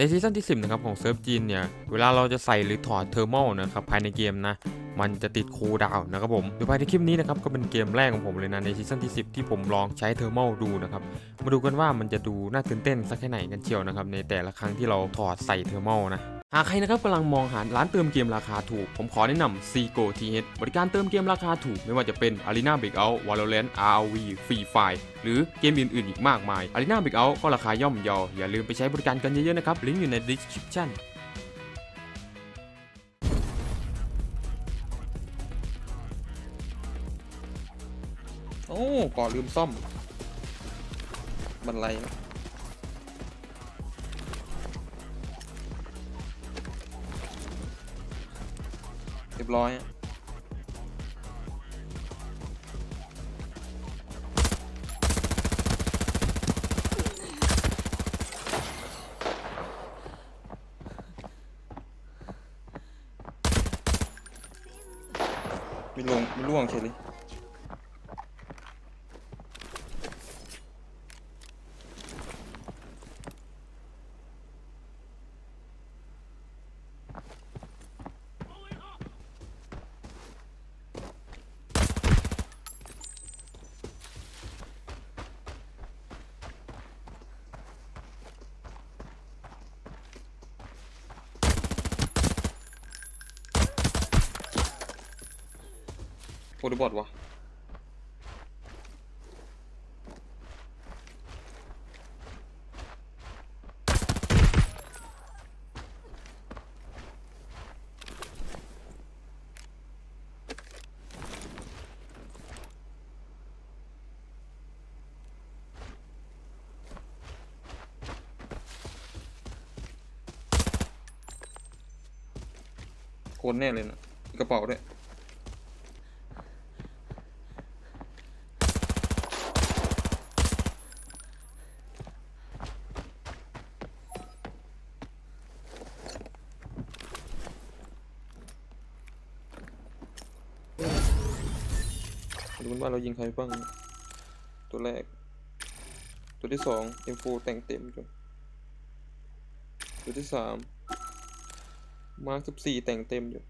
ในซีซั่นที่ 10นะครับของเซิร์ฟจีนเนี่ย เวลาเราจะใส่หรือถอดเทอร์โมนะครับภายในเกมนะ มันจะติดคูลดาวน์นะครับผมโดยภายในคลิปนี้นะครับก็เป็นเกมแรกของผมเลยนะในซีซั่นที่ 10 ที่ผมลองใช้เทอร์โมดูนะครับ มาดูกันว่ามันจะดูน่าตื่นเต้นสักแค่ไหนกันเชียวนะครับในแต่ละครั้งที่เราถอดใส่เทอร์โมนะ หากใครนะครับกำลังมองหาร้านเติมเกมราคาถูก ผมขอแนะนำ Seago TH บริการเติมเกมราคาถูก ไม่ว่าจะเป็น Arena Breakout Valorant ROV Free Fire หรือเกมอื่นๆ อีกมากมาย Arena Breakout ก็ราคาย่อมเยาอย่าลืมไปใช้บริการกันเยอะๆนะครับ ลิงก์อยู่ใน description โอ้ก่อลืมซ่อมบันไลนะ เรียบร้อยไม่ลงไม่ล่วงเฉยเลย โคดบอทวะโคนแน่เลยนะกระเป๋าด้วย ดูกันว่าเรายิงใครบ้าง ตัวแรก ตัวที่สองเอ็มโฟแต่งเต็มจนตัวที่สามมาร์คสิบสี่แต่งเต็มอยู่